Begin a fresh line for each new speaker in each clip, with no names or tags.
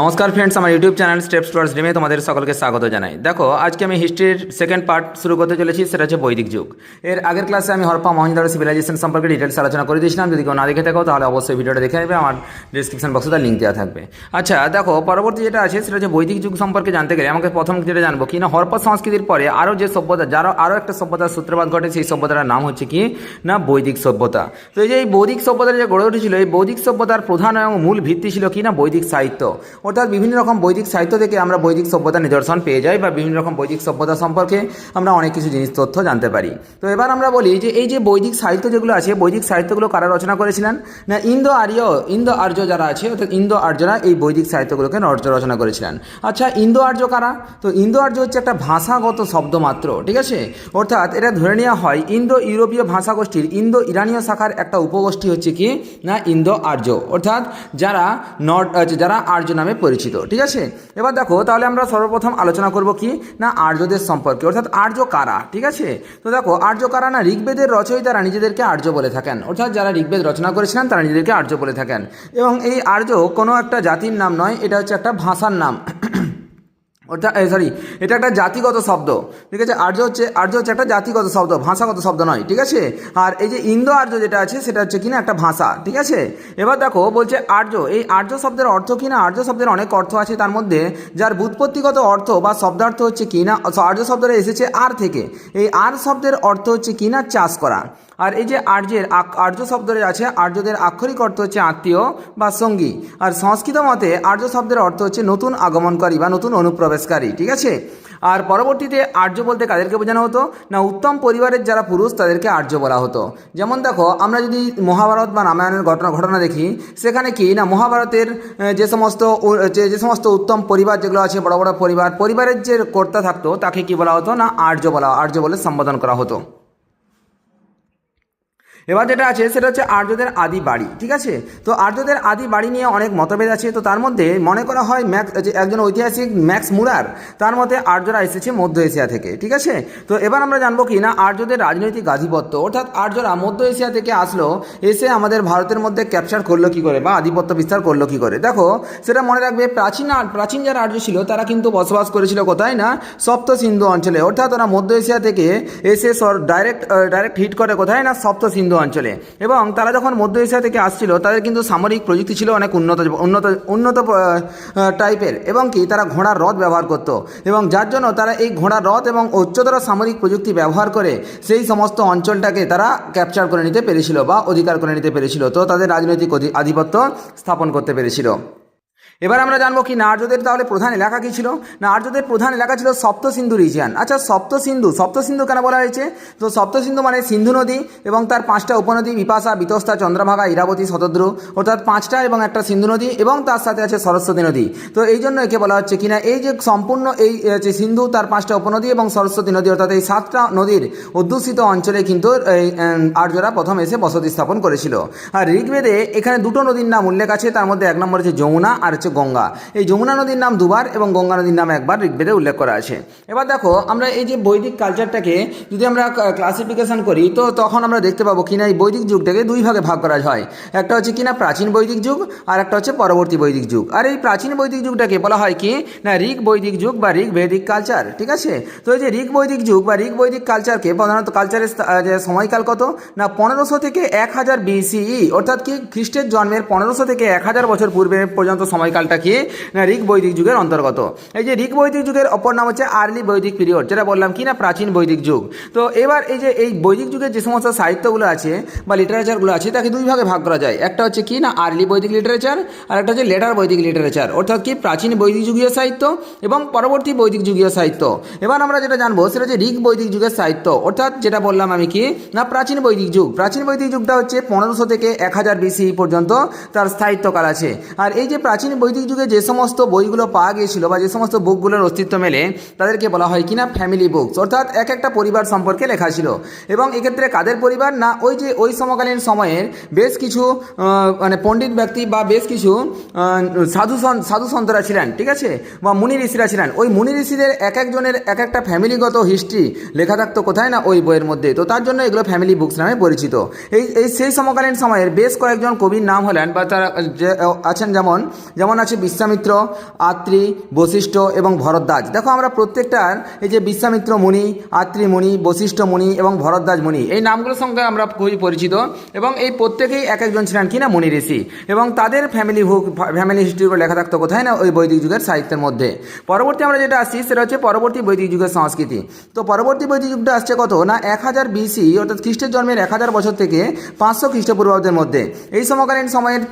নমস্কার ফ্রেন্ডস আমার YouTube channel steps towards ড্রিমে তোমাদের সকলকে স্বাগত জানাই। দেখো, আজকে আমি হিস্ট্রির সেকেন্ড পার্ট শুরু করতে চলেছি, সেটা হচ্ছে বৈদিক যুগ। এর আগের ক্লাসে আমি হরপা মহেন্দ্র সিভিলাইজেশন সম্পর্কে ডিটেলস আলোচনা করে দিয়েছিলাম। যদি কেউ না দেখে থাকো, তাহলে অবশ্যই ভিডিওটা দেখে নেবে। আমার ডিসক্রিপশন বক্সে তার লিঙ্ক দেওয়া থাকবে। আচ্ছা দেখো, পরবর্তী যেটা আছে, সেটা হচ্ছে বৈদিক যুগ সম্পর্কে জানতে গেলে, আমাকে প্রথম যেটা জানব কি না হরপা সংস্কৃতির পরে আরও যে সভ্যতা যারও আরও একটা সভ্যতার সূত্রপাত ঘটে, সেই সভ্যতার নাম হচ্ছে কি না, বৈদিক সভ্যতা। তো এই যে এই বৈদিক সভ্যতা যে গড়ে উঠেছিল, এই বৈদিক সভ্যতার প্রধান এবং মূল ভিত্তি ছিল কি না, বৈদিক সাহিত্য। অর্থাৎ বিভিন্ন রকম বৈদিক সাহিত্য থেকে আমরা বৈদিক সভ্যতা নিদর্শন পেয়ে যাই বা বিভিন্ন রকম বৈদিক সভ্যতা সম্পর্কে আমরা অনেক কিছু জিনিস তথ্য জানতে পারি। তো এবার আমরা বলি যে এই যে বৈদিক সাহিত্য যেগুলো আছে, বৈদিক সাহিত্যগুলো কারা রচনা করেছিলেন? না ইন্দো আর্য ইন্দো আর্য যারা আছে, অর্থাৎ ইন্দো আর্যরা এই বৈদিক সাহিত্যগুলোকে রচ- রচনা করেছিলেন। আচ্ছা ইন্দো আর্য কারা? তো ইন্দো আর্য হচ্ছে একটা ভাষাগত শব্দ মাত্র, ঠিক আছে? অর্থাৎ এটা ধরে নেওয়া হয় ইন্দো ইউরোপীয় ভাষাগোষ্ঠীর ইন্দো ইরানীয় শাখার একটা উপগোষ্ঠী হচ্ছে কি? না ইন্দো আর্য। অর্থাৎ যারা নর্থ যারা আর্য নামে পরিচিত, ঠিক আছে? এবার দেখো, তাহলে আমরা সর্বপ্রথম আলোচনা করব কি? না, আর্যদের সম্পর্কে, অর্থাৎ আর্য কারা, ঠিক আছে? তো দেখো, আর্য কারা না ঋগ্বেদের রচয়িতারা নিজেদেরকে আর্য বলে থাকেন। অর্থাৎ যারা ঋগ্বেদ রচনা করেছিলেন, তারা নিজেদেরকে আর্য বলে থাকেন। এবং এই আর্য কোনো একটা জাতির নাম নয়, এটা হচ্ছে একটা ভাষার নাম। অর্থাৎ সরি এটা একটা জাতিগত শব্দ, ঠিক আছে? আর্য হচ্ছে আর্য হচ্ছে একটা জাতিগত শব্দ, ভাষাগত শব্দ নয়, ঠিক আছে? আর এই যে ইন্দো আর্য যেটা আছে, সেটা হচ্ছে কিনা একটা ভাষা, ঠিক আছে? এবার দেখো, বলছে আর্য, এই আর্য শব্দের অর্থ কিনা আর্য শব্দের অনেক অর্থ আছে তার মধ্যে, যার বুৎপত্তিগত অর্থ বা শব্দার্থ হচ্ছে কিনা আর্য শব্দটা এসেছে আর থেকে, এই আর শব্দের অর্থ হচ্ছে কিনা চাষ করা। আর এই যে আর্যের আর্য শব্দের আছে, আর্যদের আক্ষরিক অর্থ হচ্ছে আত্মীয় বা সঙ্গী। আর সংস্কৃত মতে আর্য শব্দের অর্থ হচ্ছে নতুন আগমনকারী বা নতুন অনুপ্রবেশকারী, ঠিক আছে? আর পরবর্তীতে আর্য বলতে কাদেরকে বোঝানো হতো? না, উত্তম পরিবারের যারা পুরুষ, তাদেরকে আর্য বলা হতো। যেমন দেখো, আমরা যদি মহাভারত বা রামায়ণের ঘটনা ঘটনা দেখি, সেখানে কি, না, মহাভারতের যে সমস্ত যে সমস্ত উত্তম পরিবার যেগুলো আছে, বড় বড় পরিবার, পরিবারের যে কর্তা থাকতো, তাকে কি বলা হতো? না, আর্য বলা, আর্য বলে সম্বোধন করা হতো। এবার যেটা আছে, সেটা হচ্ছে আর্যদের আদি বাড়ি, ঠিক আছে? তো আর্যদের আদি বাড়ি নিয়ে অনেক মতভেদ আছে, তো তার মধ্যে মনে করা হয় ম্যাক্স একজন ঐতিহাসিক ম্যাক্স মুরার, তার মতে আর্যরা এসেছে মধ্য এশিয়া থেকে, ঠিক আছে? তো এবার আমরা জানব কি না আর্যদের রাজনৈতিক আধিপত্য, অর্থাৎ আর্যরা মধ্য এশিয়া থেকে আসলো, এসে আমাদের ভারতের মধ্যে ক্যাপচার করল কি করে, বা আধিপত্য বিস্তার করল কি করে? দেখো, সেটা মনে রাখবে, প্রাচীন প্রাচীন যারা আর্য ছিল, তারা কিন্তু বসবাস করেছিল কোথায় না? সপ্ত সিন্ধু অঞ্চলে, অর্থাৎ ওরা মধ্য এশিয়া থেকে এসে ডাইরেক্ট ডাইরেক্ট হিট করে কোথায় না? সপ্ত সিন্ধু অঞ্চলে। এবং তারা যখন মধ্য এশিয়া থেকে আসছিল, তাদের কিন্তু সামরিক প্রযুক্তি ছিল অনেক উন্নত উন্নত উন্নত টাইপের। এবং কি, তারা ঘোড়ার রথ ব্যবহার করত। এবং যার জন্য তারা এই ঘোড়ার রথ এবং উচ্চতর সামরিক প্রযুক্তি ব্যবহার করে সেই সমস্ত অঞ্চলটাকে তারা ক্যাপচার করে নিতে পেরেছিল বা অধিকার করে নিতে পেরেছিল। তো তাদের রাজনৈতিক আধিপত্য স্থাপন করতে পেরেছিল। এবার আমরা জানব কি, না আর্যদের তাহলে প্রধান এলাকা কী ছিল? না আর্যদের প্রধান এলাকা ছিল সপ্ত সিন্ধু রিজিয়ান আচ্ছা সপ্ত সিন্ধু সপ্ত সিন্ধু কেন বলা হয়েছে? তো সপ্ত সিন্ধু মানে সিন্ধু নদী এবং তার পাঁচটা উপনদী বিপাশা, বিতস্তা, চন্দ্রভাগা, ইরাবতী, শতদ্রু। অর্থাৎ পাঁচটা এবং একটা সিন্ধু নদী এবং তার সাথে আছে সরস্বতী নদী। তো এই জন্য একে বলা হচ্ছে কিনা, এই যে সম্পূর্ণ এই যে সিন্ধু, তার পাঁচটা উপনদী এবং সরস্বতী নদী, অর্থাৎ এই সাতটা নদীর অধ্যুষিত অঞ্চলে কিন্তু এই আর্যরা প্রথম এসে বসতি স্থাপন করেছিল। আর ঋগ্বেদে এখানে দুটো নদীর নাম উল্লেখ আছে, তার মধ্যে এক নম্বর হচ্ছে যমুনা আর হচ্ছে গঙ্গা। এই যমুনা নদীর নাম দুবার এবং গঙ্গা নদীর নাম একবার ঋগ্বেদে উল্লেখ করা আছে। এবার দেখো, আমরা এই যে বৈদিক কালচারটাকে যদি আমরা ক্লাসিফিকেশন করি, তো তখন আমরা দেখতে পাবো কিনা এই বৈদিক যুগটাকে দুই ভাগে ভাগ করা হয়। একটা হচ্ছে কিনা প্রাচীন বৈদিক যুগ, আর একটা হচ্ছে পরবর্তী বৈদিক যুগ। আর এই প্রাচীন বৈদিক যুগটাকে বলা হয় কি? না, ঋগ বৈদিক যুগ বা ঋগ বৈদিক কালচার ঠিক আছে? তো এই যে ঋগ বৈদিক যুগ বা ঋগ বৈদিক কালচারকে প্রধানত কালচারের সময়কাল কত? না, পনেরোশো থেকে এক হাজার বিসিই অর্থাৎ কি খ্রিস্টের জন্মের পনেরোশো থেকে এক হাজার বছর পূর্বে পর্যন্ত সময়কালটা কি? না ঋগ বৈদিক যুগের অন্তর্গত। এই যে ঋগ বৈদিক যুগের অপর নাম হচ্ছে আর্লি বৈদিক পিরিয়ড, যেটা বললাম কি না, প্রাচীন বৈদিক যুগ। তো এবার এই যে এই বৈদিক যুগের যে সমস্ত সাহিত্যগুলো আছে বা লিটারেচারগুলো আছে, তাকে দুই ভাগে ভাগ করা যায়। একটা হচ্ছে কি না, আর্লি বৈদিক লিটারেচার আর একটা হচ্ছে লেটার বৈদিক লিটারেচার অর্থাৎ কি প্রাচীন বৈদিক যুগীয় সাহিত্য এবং পরবর্তী বৈদিক যুগীয় সাহিত্য। এবার আমরা যেটা জানব, সেটা হচ্ছে ঋগ বৈদিক যুগের সাহিত্য। অর্থাৎ যেটা বললাম আমি কি, না প্রাচীন বৈদিক যুগ। প্রাচীন বৈদিক যুগটা হচ্ছে পনেরোশো থেকে এক হাজার বিসি পর্যন্ত তার স্থায়িত্বকাল আছে। আর এই যে প্রাচীন বৈদিক যুগে যে সমস্ত বইগুলো পাওয়া গিয়েছিল বা যে সমস্ত বুকগুলোর অস্তিত্ব মেলে, তাদেরকে বলা হয় কিনা ফ্যামিলি বুকস অর্থাৎ এক একটা পরিবার সম্পর্কে লেখা ছিল। এবং এক্ষেত্রে কাদের পরিবার? না, ওই যে ওই সমকালীন সময়ের বেশ কিছু মানে পণ্ডিত ব্যক্তি বা বেশ কিছু সাধু সাধু সন্তরা ছিলেন, ঠিক আছে? বা মুনি ঋষিরা ছিলেন। ওই মুনি ঋষিদের এক একজনের এক একটা ফ্যামিলিগত হিস্ট্রি লেখা থাকতো কোথায় না ওই বইয়ের মধ্যে? তো তার জন্য এগুলো ফ্যামিলি বুকস নামে পরিচিত। এই এই সেই সমকালীন সময়ের বেশ কয়েকজন কবির নাম হলেন বা তারা আছেন যেমন যেমন যেমন আছে বিশ্বামিত্র, আত্রি, বশিষ্ঠ এবং ভরদ্বাজ? দেখো আমরা প্রত্যেকটার এই যে বিশ্বামিত্র মুনি, আত্রি মুনি, বশিষ্ঠ মুনি এবং ভরদ্বাজ মুনি, এই নামগুলোর সঙ্গে আমরা খুবই পরিচিত এবং এই প্রত্যেকেই এক একজন ছিলেন কিনা মুনি ঋষি এবং তাদের ফ্যামিলি হুক ফ্যামিলি হিস্ট্রিগুলো লেখা থাকতো কোথায় না ওই বৈদিক যুগের সাহিত্যের মধ্যে। পরবর্তী আমরা যেটা আসছি সেটা হচ্ছে পরবর্তী বৈদিক যুগের সংস্কৃতি। তো পরবর্তী বৈদিক যুগটা আসছে কত? না, এক হাজার বিসি অর্থাৎ খ্রিস্টের জন্মের এক হাজার বছর থেকে পাঁচশো খ্রিস্টপূর্বাব্দের মধ্যে। এই সমকালীন সময়ের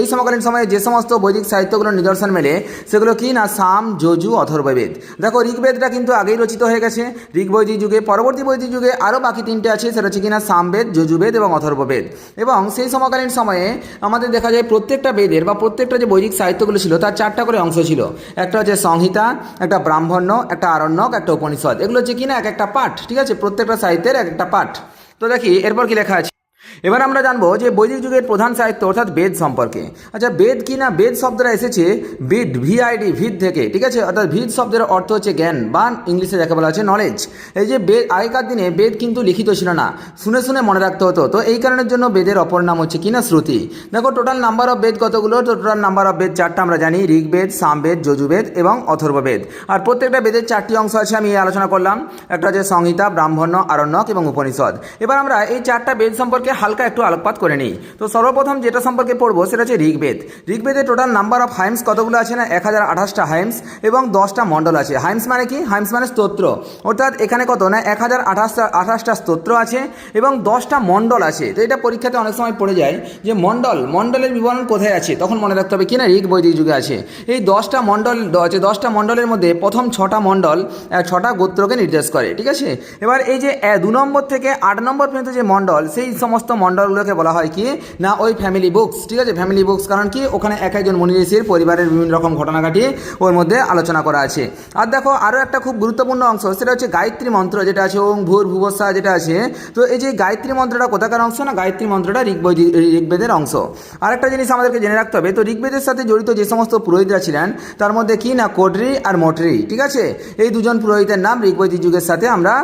এই সমকালীন সময়ে যে সমস্ত বৈদিক সাহিত্যগুলোর নিদর্শন মেলে, সেগুলো কি না সাম, যজু, অথর্ববেদ? দেখো, ঋগ্বেদটা কিন্তু আগেই রচিত হয়ে গেছে। ঋগ বৈদিক যুগে, পরবর্তী বৈদিক যুগে আরও বাকি তিনটে আছে, সেটা হচ্ছে কিনা সামবেদ, যজুবেদ এবং অথর্ববেদ। এবং সেই সমকালীন সময়ে আমাদের দেখা যায় প্রত্যেকটা বেদের বা প্রত্যেকটা যে বৈদিক সাহিত্যগুলো ছিল, তার চারটা করে অংশ ছিল। একটা হচ্ছে সংহিতা, একটা ব্রাহ্মণ্য, একটা আরণ্যক, একটা উপনিষদ। এগুলো হচ্ছে কিনা এক একটা পাঠ, ঠিক আছে? প্রত্যেকটা সাহিত্যের এক একটা পাঠ। তো দেখি, এরপর কি লেখা আছে? এবার আমরা জানব যে বৈদিক যুগের প্রধান সাহিত্য অর্থাৎ বেদ সম্পর্কে। আচ্ছা বেদ কি না? বেদ শব্দটা এসেছে বিদ ভিআইডি ভিদ থেকে, ঠিক আছে? অর্থাৎ ভিদ শব্দের অর্থ হচ্ছে জ্ঞান বা ইংলিশে যাকে বলা হচ্ছে নলেজ এই যে বেদ আগেকার দিনে বেদ কিন্তু লিখিত ছিল না, শুনে শুনে মনে রাখতে হতো। তো এই কারণের জন্য বেদের অপর নাম হচ্ছে কি না? শ্রুতি। দেখো টোটাল নাম্বার অফ বেদ কতগুলো? তো টোটাল নাম্বার অফ বেদ চারটা আমরা জানি, ঋগ্বেদ, সামবেদ, যজুবেদ এবং অথর্ববেদ। আর প্রত্যেকটা বেদের চারটি অংশ আছে, আমি এই আলোচনা করলাম। একটা হচ্ছে সংহিতা, ব্রাহ্মণ্য, আরণ্যক এবং উপনিষদ। এবার আমরা এই চারটা বেদ সম্পর্কে হালকা একটু আলোকপাত করে নিই। তো সর্বপ্রথম যেটা সম্পর্কে পড়ব সেটা হচ্ছে ঋগ্বেদ। ঋগ্বেদের টোটাল নাম্বার অফ হাইমস কতগুলো আছে না? এক হাজার আঠাশটা হাইমস এবং দশটা মণ্ডল আছে। হাইমস মানে কি? হাইমস মানে স্তোত্র। অর্থাৎ এখানে কত না? এক হাজার আঠাশটা আঠাশটা স্তোত্র আছে এবং দশটা মণ্ডল আছে। তো এটা পরীক্ষাতে অনেক সময় পড়ে যায় যে মণ্ডল, মণ্ডলের বিবরণ কোথায় আছে? তখন মনে রাখতে হবে কিনা ঋগ বৈদিক যুগে আছে। এই দশটা মণ্ডল, আছে দশটা মণ্ডলের মধ্যে প্রথম ছটা মণ্ডল ছটা গোত্রকে নির্দেশ করে। ঠিক আছে? এবার এই যে দু নম্বর থেকে আট নম্বর পর্যন্ত যে মণ্ডল, সেই সমস্ত মণ্ডলগুলোকে বলা হয় কি? না, ওই ফ্যামিলি বুকস ঠিক আছে? ফ্যামিলি বুকস কারণ কি? ওখানে এক একজন মনি ঋষির পরিবারের বিভিন্ন রকম ঘটনাঘাটি ওর মধ্যে আলোচনা করা আছে। আর দেখো আরও একটা খুব গুরুত্বপূর্ণ অংশ, সেটা হচ্ছে গায়ত্রী মন্ত্র, যেটা আছে ওং ভূর ভুবসা যেটা আছে। তো এই যে গায়ত্রী মন্ত্রটা কোথাকার অংশ না, গায়ত্রী মন্ত্রটা ঋগ্বৈদিক ঋগ্বেদের অংশ। আরেকটা জিনিস আমাদেরকে জেনে রাখতে হবে, তো ঋগ্বেদের সাথে জড়িত যে সমস্ত পুরোহিতরা ছিলেন, তার মধ্যে কি না, কোডরি আর মোটরি, ঠিক আছে? এই দুজন পুরোহিতের নাম ঋগ্বৈদিক যুগের সাথে আমরা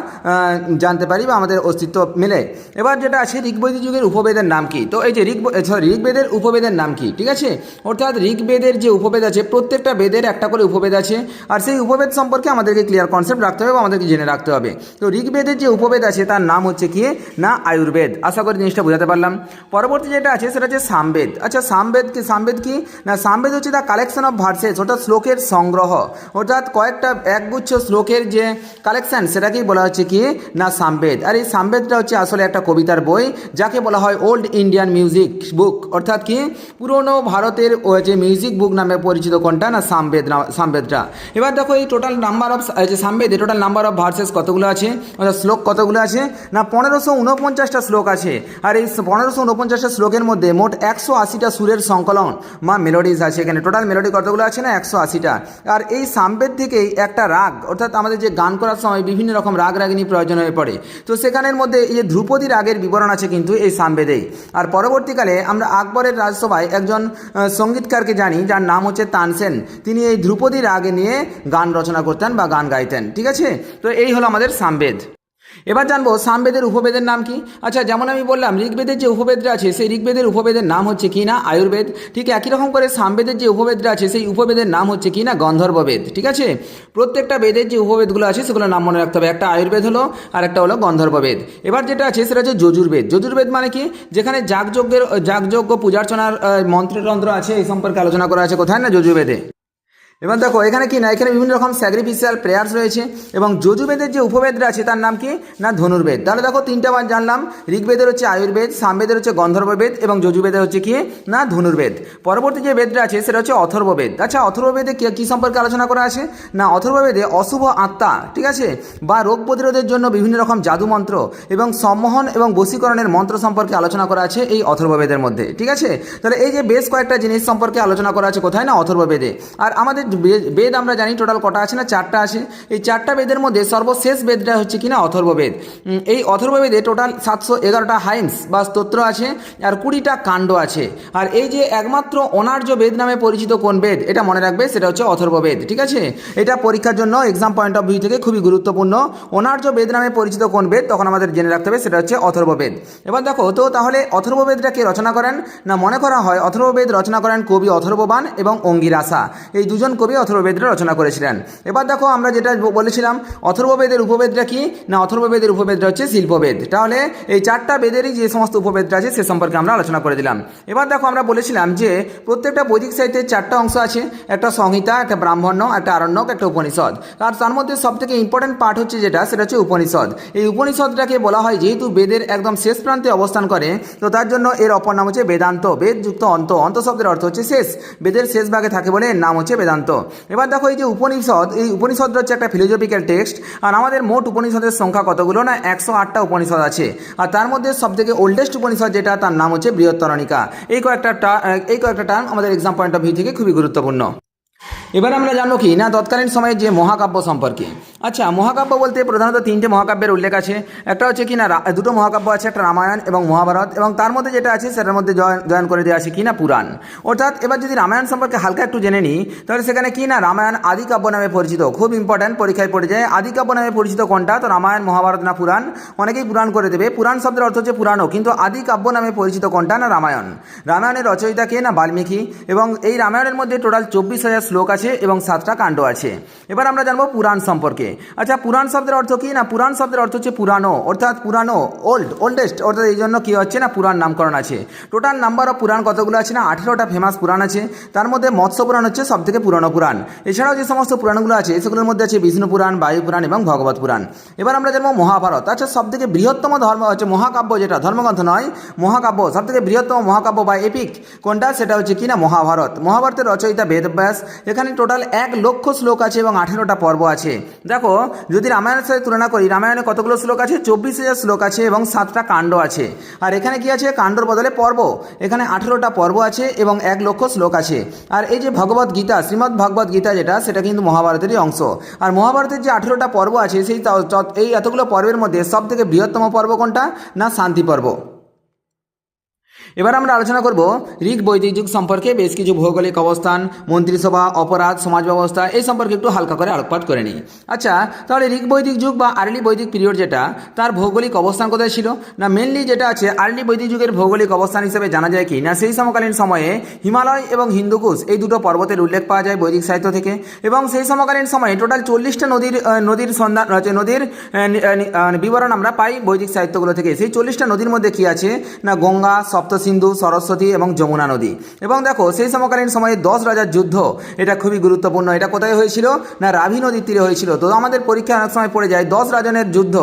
জানতে পারি বা আমাদের অস্তিত্ব মেলে। এবার যেটা আছে ঋগ্বৈদিক যুগের উপবেদের নাম কি? তো এই যে ঋগ সরি ঋগ্বেদের উপবেদের নাম কি? ঠিক আছে? অর্থাৎ ঋগ্বেদের যে উপবেদ আছে, প্রত্যেকটা বেদের একটা করে উপবেদ আছে, আর সেই উপবেদ সম্পর্কে আমাদেরকে ক্লিয়ার কনসেপ্ট রাখতে হবে বা আমাদেরকে জেনে রাখতে হবে। তো ঋগ্বেদের যে উপবেদ আছে, তার নাম হচ্ছে কি? না, আয়ুর্বেদ। আশা করি জিনিসটা বোঝাতে পারলাম। পরবর্তী যেটা আছে, সেটা হচ্ছে সামবেদ। আচ্ছা সামবেদ কি? সামবেদ কি? না, সামবেদ হচ্ছে দ্য কালেকশন অফ ভার্সেস অর্থাৎ শ্লোকের সংগ্রহ। অর্থাৎ কয়েকটা একগুচ্ছ শ্লোকের যে কালেকশন সেটাকেই বলা হচ্ছে কি? না, সামবেদ। আর এই সামবেদটা হচ্ছে আসলে একটা কবিতার বই যাকে বলা হয় ওল্ড ইন্ডিয়ান মিউজিক বুক অর্থাৎ কি পুরনো ভারতের যে মিউজিক বুক নামে পরিচিত কোনটা? না, সামবেদ সামবেদটা এবার দেখো এই টোটাল নাম্বার অফ যে সামবেদে টোটাল নাম্বার অফ ভার্সেস কতগুলো আছে? অর্থাৎ শ্লোক কতগুলো আছে? না, পনেরোশো উনপঞ্চাশটা শ্লোক আছে। আর এই পনেরোশো উনপঞ্চাশটা শ্লোকের মধ্যে মোট একশো আশিটা সুরের সংকলন বা মেলোডিজ আছে এখানে। টোটাল মেলোডি কতগুলো আছে না, একশো আশিটা? আর এই সামবেদ থেকেই একটা রাগ, অর্থাৎ আমাদের যে গান করার সময় বিভিন্ন রকম রাগ রাগিনী প্রয়োজন হয়ে পড়ে। তো সেখানের মধ্যে এই যে ধ্রুপদী রাগের বিবরণ আছে কিন্তু এই সামবেদেই আর পরবর্তীকালে আমরা আকবরের রাজসভায় একজন সঙ্গীতকারকে জানি, যার নাম হচ্ছে তানসেন তিনি এই ধ্রুপদী রাগে নিয়ে গান রচনা করতেন বা গান গাইতেন। ঠিক আছে? তো এই হলো আমাদের সামবেদ এবার জানব সামবেদের উপবেদের নাম কি? আচ্ছা যেমন আমি বললাম, ঋগ্বেদের যে উপবেদরা আছে, সেই ঋগ্বেদের উপবেদের নাম হচ্ছে কি না? আয়ুর্বেদ। ঠিক একই রকম করে সামবেদের যে উপবেদরা আছে, সেই উপবেদের নাম হচ্ছে কি না? গন্ধর্ববেদ। ঠিক আছে? প্রত্যেকটা বেদের যে উপবেদগুলো আছে, সেগুলোর নাম মনে রাখতে হবে। একটা আয়ুর্বেদ হলো, আর একটা হলো গন্ধর্ববেদ। এবার যেটা আছে, সেটা হচ্ছে যজুর্বেদ। যজুর্বেদ মানে কি? যেখানে যাগযজ্ঞের, যাগযজ্ঞ পূজার্চনার মন্ত্রতন্ত্র আছে, এই সম্পর্কে আলোচনা করা আছে। কোথায় না যজুর্বেদে? এবার দেখো, এখানে কি না, এখানে বিভিন্ন রকম স্যাক্রিফিসিয়াল প্রেয়ার্স রয়েছে এবং যজুবেদের যে উপবেদরা আছে, তার নাম কি? না, ধনুর্বেদ। তাহলে দেখো, তিনটা বার জানলাম। ঋগ্বেদের হচ্ছে আয়ুর্বেদ, সামবেদের হচ্ছে গন্ধর্ববেদ এবং যজুবেদের হচ্ছে কি? না, ধনুর্বেদ। পরবর্তী যে বেদটা আছে, সেটা হচ্ছে অথর্ববেদ। আচ্ছা অথর্ববেদে কি কি সম্পর্কে আলোচনা করা আছে? না, অথর্ববেদে অশুভ আত্মা, ঠিক আছে? বা রোগ প্রতিরোধের জন্য বিভিন্ন রকম জাদু মন্ত্র এবং সম্মোহন এবং বশীকরণের মন্ত্র সম্পর্কে আলোচনা করা আছে এই অথর্ববেদের মধ্যে, ঠিক আছে? তাহলে এই যে বেশ কয়েকটা জিনিস সম্পর্কে আলোচনা করা আছে, কোথায়? না, অথর্ববেদে। আর আমাদের বেদ আমরা জানি টোটাল কটা আছে না? চারটা আছে। এই চারটা বেদের মধ্যে সর্বশেষ বেদটা হচ্ছে কিনা? অথর্ববেদ উম, এই অথর্ববেদে টোটাল সাতশো এগারোটা হাইমস বা স্তোত্র আছে আর কুড়িটা কাণ্ড আছে। আর এই যে একমাত্র অনার্য বেদ নামে পরিচিত কোন বেদ? এটা মনে রাখবে সেটা হচ্ছে অথর্ব বেদ ঠিক আছে? এটা পরীক্ষার জন্য এক্সাম পয়েন্ট অফ ভিউ থেকে খুবই গুরুত্বপূর্ণ। অনার্য বেদ নামে পরিচিত কোন বেদ? তখন আমাদের জেনে রাখতে হবে সেটা হচ্ছে অথর্ববেদ এবার দেখো তো তাহলে অথর্ববেদটা কে রচনা করেন? না মনে করা হয় অথর্ববেদ রচনা করেন কবি অথর্ববান এবং অঙ্গিরাসা। এই দুজন কবি অথর্ববেদটা রচনা করেছিলেন। এবার দেখো আমরা যেটা বলেছিলাম, অথর্ববেদের উপবেদটা কি? না, অথর্ববেদের উপবেদটা হচ্ছে শিল্পবেদ। তাহলে এই চারটা বেদেরই যে সমস্ত উপবেদটা আছে সে সম্পর্কে আমরা আলোচনা করে দিলাম। এবার দেখো আমরা বলেছিলাম যে প্রত্যেকটা বৈদিক সাহিত্যের চারটা অংশ আছে, একটা সংহিতা, একটা ব্রাহ্মণ্য, একটা আরণ্যক একটা উপনিষদ। আর তার মধ্যে সব থেকে ইম্পর্টেন্ট পার্ট হচ্ছে যেটা, সেটা হচ্ছে উপনিষদ। এই উপনিষদটাকে বলা হয় যেহেতু বেদের একদম শেষ প্রান্তে অবস্থান করে, তো তার জন্য এর অপর নাম হচ্ছে বেদান্ত বেদ যুক্ত অন্ত। অন্ত শব্দের অর্থ হচ্ছে শেষ। বেদের শেষ ভাগে থাকে বলে এর নাম হচ্ছে বেদান্ত। এবার দেখো এই যে উপনিষদ, এই উপনিষদটা হচ্ছে একটা ফিলোজফিক্যাল টেক্সট আর আমাদের মোট উপনিষদের সংখ্যা কতগুলো না? একশো আটটা উপনিষদ আছে। আর তার মধ্যে সব থেকে ওল্ডেস্ট উপনিষদ যেটা, তার নাম হচ্ছে বৃহত্তরণিকা। এই কয়েকটা এই কয়েকটা টার্ম আমাদের এক্সাম পয়েন্ট অফ ভিউ থেকে খুবই গুরুত্বপূর্ণ। এবার আমরা জানব কি, না তৎকালীন সময়ে যে মহাকাব্য সম্পর্কে? আচ্ছা মহাকাব্য বলতে প্রধানত তিনটে মহাকাব্যের উল্লেখ আছে। একটা হচ্ছে কি না দুটো মহাকাব্য আছে, একটা রামায়ণ এবং মহাভারত এবং তার মধ্যে যেটা আছে সেটার মধ্যে জয়েন করে দেওয়া আছে কি না, পুরাণ। অর্থাৎ এবার যদি রামায়ণ সম্পর্কে হালকা একটু জেনে নিই, তাহলে সেখানে কি না, রামায়ণ আদি কাব্য নামে পরিচিত। খুব ইম্পর্ট্যান্ট পরীক্ষায় পড়ে যায়, আদি কাব্য নামে পরিচিত কোনটা? তো রামায়ণ, মহাভারত না পুরাণ? অনেকেই পুরাণ করে দেবে। পুরাণ শব্দের অর্থ হচ্ছে পুরাণও, কিন্তু আদি কাব্য নামে পরিচিত কোনটা না, রামায়ণ? রামায়ণের রচয়িতা কে না, বাল্মীকি? এবং এই রামায়ণের মধ্যে টোটাল চব্বিশ হাজার শ্লোক আছে এবং সাতটা কাণ্ড আছে। এবার আমরা জানব পুরাণ সম্পর্কে। আচ্ছা পুরাণ শব্দের অর্থ কি? না, পুরাণ শব্দের অর্থ হচ্ছে পুরানো, অর্থাৎ পুরানো ওল্ড ওল্ডেস্ট অর্থাৎ এই জন্য কী হচ্ছে? না, পুরাণ নামকরণ আছে। টোটাল নাম্বার অফ পুরাণ কতগুলো আছে? না, আঠেরোটা ফেমাস পুরাণ আছে। তার মধ্যে মৎস্য পুরাণ হচ্ছে সব থেকে পুরনো পুরাণ এছাড়াও যে সমস্ত পুরাণগুলো আছে সেগুলোর মধ্যে আছে বিষ্ণু পুরাণ বায়ু পুরাণ এবং ভগবত পুরাণ এবার আমরা জানব মহাভারত। আচ্ছা সব থেকে বৃহত্তম ধর্ম হচ্ছে মহাকাব্য যেটা। ধর্মগ্রন্থ নয়, মহাকাব্য। সব থেকে বৃহত্তম মহাকাব্য বা এপিক কোনটা? সেটা হচ্ছে কি না? মহাভারত। মহাভারতের রচয়িতা বেদব্যাস। এখানে টোটাল এক লক্ষ শ্লোক আছে এবং আঠেরোটা পর্ব আছে। দেখো যদি রামায়ণের সাথে তুলনা করি, রামায়ণে কতগুলো শ্লোক আছে? চব্বিশ হাজার শ্লোক আছে এবং সাতটা কাণ্ড আছে। আর এখানে কি আছে? কাণ্ডর বদলে পর্ব। এখানে আঠেরোটা পর্ব আছে এবং এক লক্ষ শ্লোক আছে। আর এই যে ভগবত গীতা, শ্রীমদ্ ভগবত গীতা যেটা, সেটা কিন্তু মহাভারতেরই অংশ। আর মহাভারতের যে আঠেরোটা পর্ব আছে, সেই এই এতগুলো পর্বের মধ্যে সব থেকে বৃহত্তম পর্ব কোনটা? না শান্তি পর্ব। এবার আমরা আলোচনা করব ঋগ বৈদিক যুগ সম্পর্কে, বেশ কিছু ভৌগোলিক অবস্থান, মন্ত্রিসভা, অপরাধ, সমাজ ব্যবস্থা, এই সম্পর্কে একটু হালকা করে আলোকপাত করে নিই। আচ্ছা তাহলে ঋগ বৈদিক যুগ বা আর্লি বৈদিক পিরিয়ড যেটা, তার ভৌগোলিক অবস্থান কোথায় ছিল? না মেনলি যেটা আছে, আর্লি বৈদিক যুগের ভৌগোলিক অবস্থান হিসেবে জানা যায় কি? না, সেই সমকালীন সময়ে হিমালয় এবং হিন্দুকুশ, এই দুটো পর্বতের উল্লেখ পাওয়া যায় বৈদিক সাহিত্য থেকে। এবং সেই সমকালীন সময়ে টোটাল চল্লিশটা নদীর নদীর সন্ধান নদীর বিবরণ আমরা পাই বৈদিক সাহিত্যগুলো থেকে। সেই চল্লিশটা নদীর মধ্যে কি আছে? না, গঙ্গা সপ্তসিন্ধু সরস্বতী এবং যমুনা নদী। এবং দেখো, সেই সমকালীন সময়ে দশ রাজার যুদ্ধ, এটা খুবই গুরুত্বপূর্ণ। এটা কোথায় হয়েছিল? না, রাভি নদীর তীরে হয়েছিল। তো আমাদের পরীক্ষা অনেক সময় পড়ে যায়, দশ রাজনের যুদ্ধ